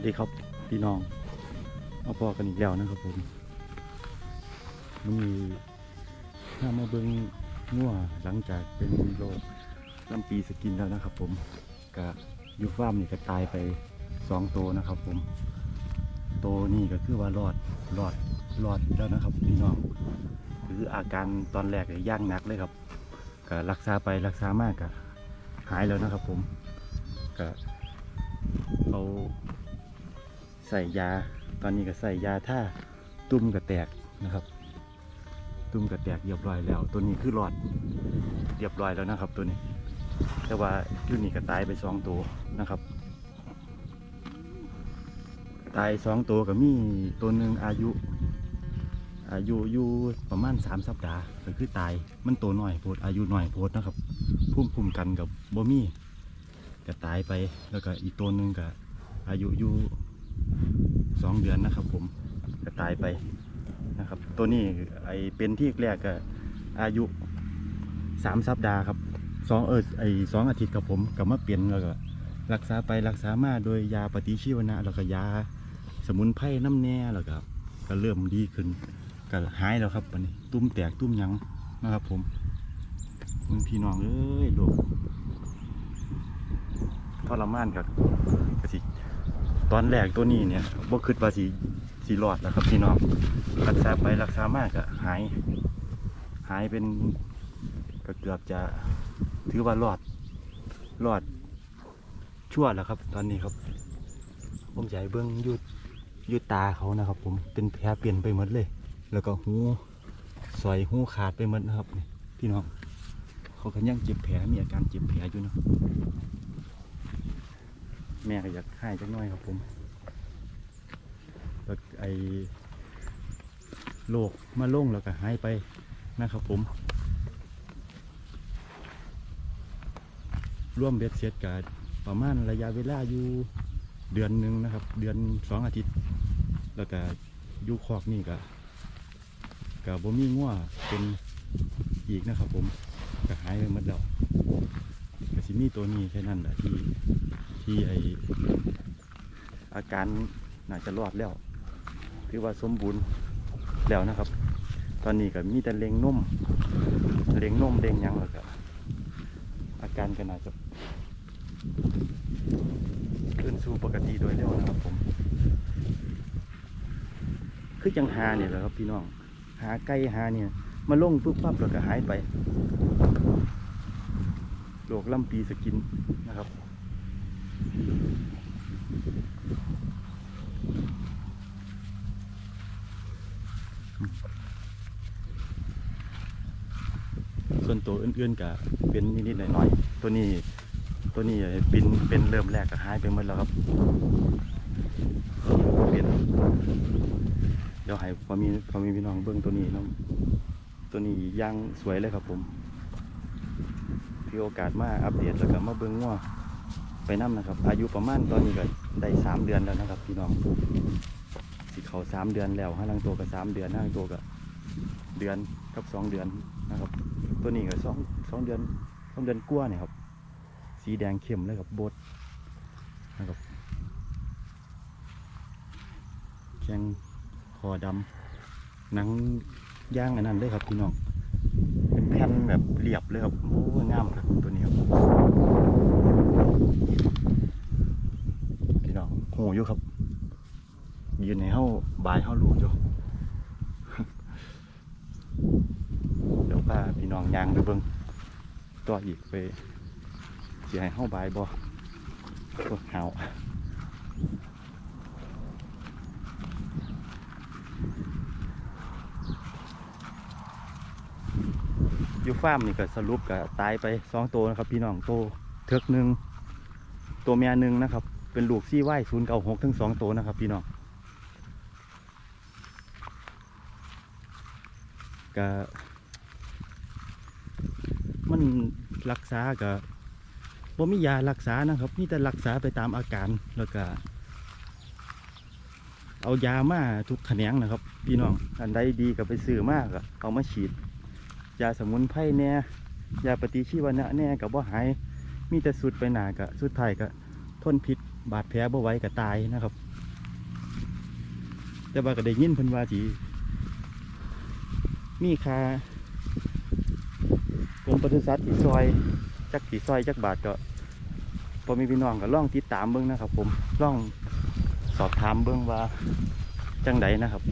วัสดีครับพี่น้องมาพอกันอีกแล้วนะครับผมมันมีถ้ามาเบิ้งงัวหลังจากเป็นโรคลำปีสกินแล้วนะครับ ผมกะยูฟ้ามนี่ก็ตายไปสองตัวนะครับ ผมโตวนี่ก็คือว่ารอดรอดรอดแล้วนะครับ พี่น้องคืออาการตอนแรกเนี่ยย่างหนักเลยครับก็รักษาไปรักษามากก็หายแล้วนะครับ ผมก็เขา ใส่ยา ตอนนี้ก็ใส่ยาท่าตุ้มกระแตกนะครับ ตุ้มกระแตกเรียบร้อยแล้ว ตัวนี้คือหลอดเรียบร้อยแล้วนะครับตัวนี้ แต่ว่าอยู่นี่ก็ตายไปสองตัวนะครับ ตายสองตัวก็มีตัวหนึ่งอายุ อายุอยู่ประมาณสามสัปดาห์ก็คือตายมันตัวหน่อยโพดอายุหน่อยโพดนะครับพุ่มพุ่มกันกับโบมี่ก็ตายไปแล้วก็อีกตัวหนึ่งก็อายุอยู่ สองเดือนนะครับ ผมก็ตายไปนะครับ ตัวนี้ไอเป็นที่แรกก็อายุสามสัปดาห์ครับสองเออไอสองอาทิตย์กับผมกับมาเปลี่ยนแล้วก็รักษาไปรักษามาโดยยาปฏิชีวนะแล้วก็ยาสมุนไพรน้ำแน่แล้วก็ก็เริ่มดีขึ้นก็หายแล้วครับวันนี้ ตุ้มแตกตุ้มยังนะครับ ผมมึงพี่น้องเอ้ยลูกทรมานกับกสิ ตอนแรกตัวนี้เนี่ยบ่คิดว่าสิสิรอดแล้วครับพี่น้องรักษาไปรักษามากก็หาย หายเป็นก็เกือบจะถือว่ารอดรอดชั่วแล้วครับ ตอนนี้ครับ ผมใหญ่เบิ้งยุดยุดตาเขานะครับ ผมเป็นแผลเปลี่ยนไปหมดเลย แล้วก็หูซอยหูขาดไปหมดนะครับนี่พี่น้องเขาก็ยังเจ็บแผลมีอาการเจ็บแผลอยู่นะ แม่ก็อยากให้จักน่อยครับผมแล้วไอโรคมาลงแล้วก็หายไปนะครับผมร่วมเบ็ดเสร็จกับประมาณระยะเวลาอยู่เดือนหนึ่งนะครับ เดือนสองอาทิตย์ แล้วก็อยู่คอกนี่ก็กับบ่มีง่วเป็นอีกนะครับผมก็หายไปหมดแล้ว ก็สิมีตัวนี้แค่นั้นแหละที่ที่ไออาการน่าจะรอดแล้วถือว่าสมบูรณ์แล้วนะครับ ตอนนี้ก็มีแต่เล็งนุ่มเล็งนุ่มเล็งยังแล้วก็อาการก็น่าจะขึ้นสู่ปกติโดยเร็วนะครับผม คือจังหาเนี่ยแหละครับพี่น้อง หาไก่หาเนี่ย มาลงปุ๊บปั๊บแล้วก็หายไป โรคลำปีสกินนะครับส่วนตัวอื่นๆก็เป็นนิดๆหน่อยๆตัวนี้ตัวนี้เป็นเป็นเริ่มแรกก็หายไปหมดแล้วครับเป็นเดี๋ยวให้พอมีพอมีพี่น้องเบิ้องตัวนี้นะตัวนี้ย่างสวยเลยครับผม มีโอกาสมาอัปเดตแล้วก็มาเบิ้งง้อไปน้ำนะครับ อายุประมาณตอนนี้ก็ได้สามเดือนแล้วนะครับ พี่น้องสิเขาสามเดือนแล้วห้าลังตัวก็สามเดือนห้าลังตัวก็เดือนกับสองเดือนนะครับ ตัวนี้ก็สองสองเดือนสองเดือนกว่าเนี่ยครับ สีแดงเข้มเลยครับโบดนะครับแข้งคอดำหนังย่างอันนั้นเลยครับพี่น้อง ผ่นแบบเรียบเลยครับโอ้งามครับตัวนี้ครับพี่น้องโหอยู่ครับ ยืนในเห้าบายเห้าลูอยู่เดี๋ยวพาพี่น้องยางไปเบิ่งต่ออีกไปสิให้เฮาบายบ่ตัวหาว ยู่ฟาร์มนี่ก็สรุปก็ตายไปสองตัวนะครับ พี่น้องตัวเทือกหนึ่งตัวเมียหนึ่งนะครับ เป็นลูกซี่ไหวศูนย์เก้าหกทั้งสองตัวนะครับ พี่น้องก็มันรักษากับบ่มียารักษานะครับมีแต่รักษาไปตามอาการแล้วก็เอายามาทุกแขนงนะครับ พี่น้องอันใดดีก็ไปซื้อมากก็เอามาฉีด ยาสมุนไพรแน่ยาปฏิชีวนะแน่กับว่าหาย มีแต่สุดไปหนากับสุดท้ายก็ทนพิษบาดแผลบ่ไหวก็ตายนะครับ แต่ว่าก็ได้ยินพิ่นวาสิมีค่ากรมปศุสัตว์ที่ซอยจักที่ซอยจักบาทก็พอมีพี่น้องก็ล่องติดตามเบิ้งนะครับ ผมล่องสอบถามเบิ้งว่าจังไดนะครับ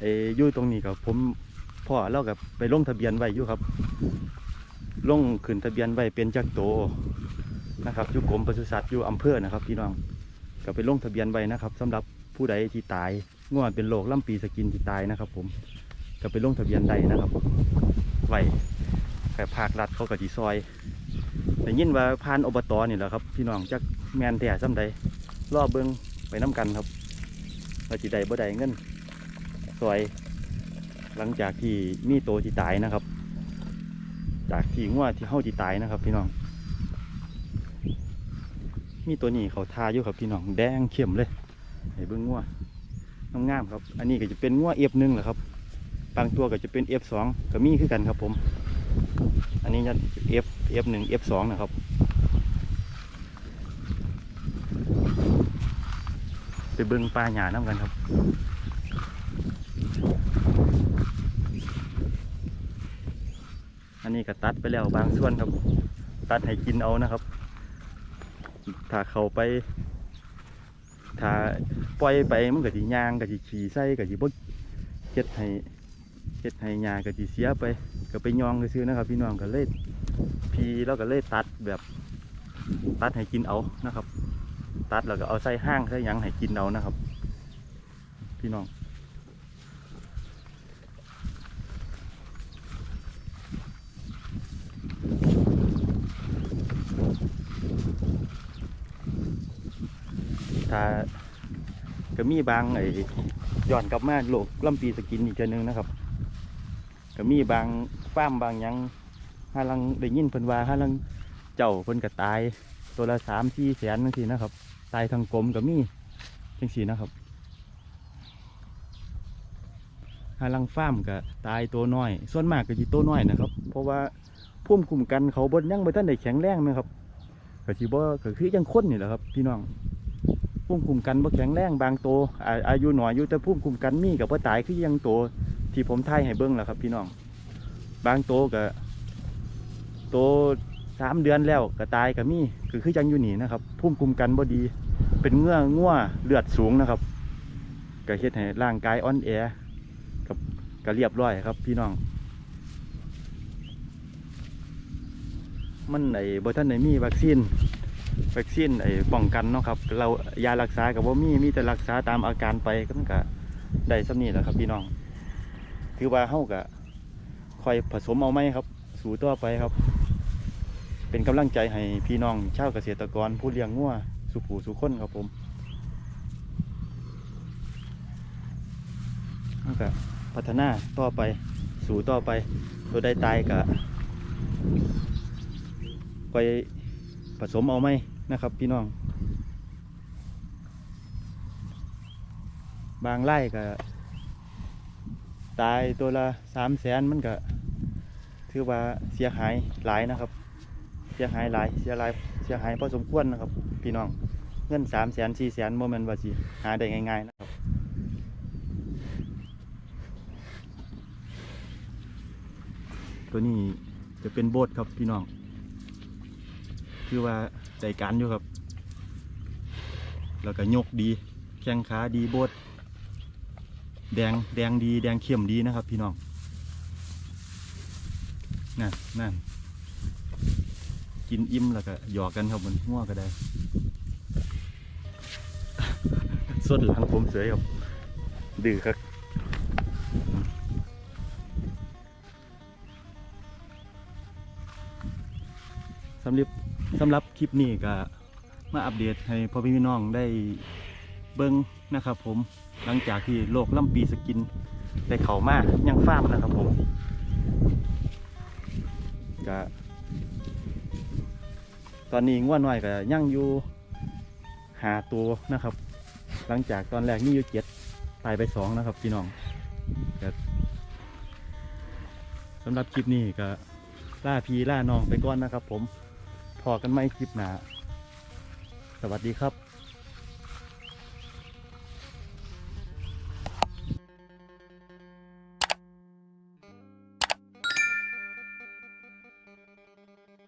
เอออยู่ตรงนี้กับผมพ่อเรากับไปลงทะเบียนไว้อยู่ครับลงขึ้นทะเบียนไว้เป็นจักโตนะครับอยู่กรมปศุสัตว์อยู่อำเภอนะครับพี่น้องก็ไปลงทะเบียนไว้นะครับสำหรับผู้ใดที่ตายง่วนเป็นโรคล่ำปีสกินที่ตายนะครับ ผมก็ไปลงทะเบียนได้นะครับไว้แต่ภาครัฐเขาก็จีซอยแต่ยินว่าผ่านอบตนี่แหละครับพี่น้องจักแมนแต่ซ้ำใดรอบเบิงไปน้กันครับว่าจีใดบ่ใดเงิน ซอย หลังจากที่มีโตวที่ตายนะครับ จากที่งัวที่เฮาที่ตายนะครับ พี่น้อง มีตัวนี้เขาทาอยู่ครับพี่น้องแดงเข้มเลยให้เบิ้งงัวงามๆครับ อันนี้ก็จะเป็นงัวเอฟหนึ่งแหละครับบางตัวก็จะเป็น F2 ก็มีคือกันครับผม อันนี้จะ F F1 F2 นะครับ ไปเบิ้งปลาหยาน้ำกันครับ อันนี้ก็ตัดไปแล้วบางส่วนครับ ตัดให้กินเอานะครับ ถ้าเขาไป ถ้าปล่อยไปมันก็สิยางก็สิขี่ใส่ก็สิบ่เฮ็ดให้เฮ็ดให้ยาก็สิเสียไป ก็ไปยองซื้อนะครับ พี่น้องก็เลยพี่เราก็เลยตัดแบบ ตัดให้กินเอานะครับ ตัดแล้วก็เอาใส่ห้างใส่ยังให้กินเอานะครับ พี่น้อง ถ้าก็มีบางไอ้ย้อนกลับมาโลกลำปีสกินอีกเจนึงนะครับก็มีบางฟ้ามบางยังห้าลังได้ยินเพิ่นว่าห้าลังเจ้าเพิ่นก็ตาย ตัวละสามสี่แสนจังซี่นะครับ ตายทางกลมก็มีจังซี่นะครับห้าลังฟ้ามก็ตายตัวน้อย ส่วนมากก็สิตัวน้อยนะครับ เพราะว่าพุ่มคุมกันเขาบนยังบ่ทันได้แข็งแรงนะครับก็สิบ่ก็คือยังคนนี่แหละครับ พี่น้อง พุ่มคุมกันบ่แข็งแรงบางตัวอาอายุหน่อยอยู่แต่พุ่มคุมกันมีกับบ่ตายคือยังตัวที่ผมถ่ายให้เบิ้งแหละครับ พี่น้อง บางโตวก็โตสามเดือนแล้วก็ตายก็มีคือคือจังอยู่หนีนะครับพุ่มคุมกันบ่ดี เป็นเงื่อง่วเลือดสูงนะครับก็เฮ็ดให้ร่างกายอ่อนแอกับก็เรียบร้อยครับ พี่น้อง มันไอ้บ่ท่านได้มีวัคซีน วัคซีนไอ้ป้องกันเนาะครับ เรายารักษากับว่ามีมีแต่รักษาตามอาการไปก็มันก็ได้สำนี้แหละครับพี่น้อง ถือว่าเฮาก็คอยผสมเอาไหมครับ สู่ต่อไปครับ เป็นกำลังใจให้พี่น้องชาวเกษตรกรผู้เลี้ยงงัวสุผูสุขคนครับผมเฮาก็พัฒนาต่อไปสู่ต่อไปตัวใดตายก็คอย ผสมเอาไหมนะครับ พี่น้อง บางไร่ก็ ตายตัวละสามแสนมันก็ ถือว่าเสียหายหลายนะครับ เสียหายหลายเสียหลายเสียหายพอสมควรนะครับ พี่น้องเงินสามแสนสี่แสนโมเมนต์ว่าสิหาได้ง่ายๆนะครับตัวนี้จะเป็นโบสถ์ครับพี่น้อง คือว่าใจการอยู่ครับ แล้วก็ยกดี แข้งขาดีโบสถ์แดงแดงดี แดงเข้มดีนะครับ พี่น้อง นั่นนั่นกินอิ่มแล้วก็หยอกกันครับบนง่วก็ได้ส้นหลังผมเสยครับ ดื้อครับสำหรับ สำหรับคลิปนี้ก็มาอัปเดตให้พ่อพี่น้องได้เบิ้งนะครับผมหลังจากที่โลกล่ำปีสกินได้เข่ามากยังฟ้ามนะครับผมก็ตอนนี้ง่วนน้อยก็ยังอยู่หาตัวนะครับ หลังจากตอนแรกนี่อยู่เจ็ดตายไปสองนะครับพี่น้องก็สำหรับคลิปนี้ก็ล่าพีล่าน้องไปก่อนนะครับผม พอกันไม่คลิปหนาสวัสดีครับ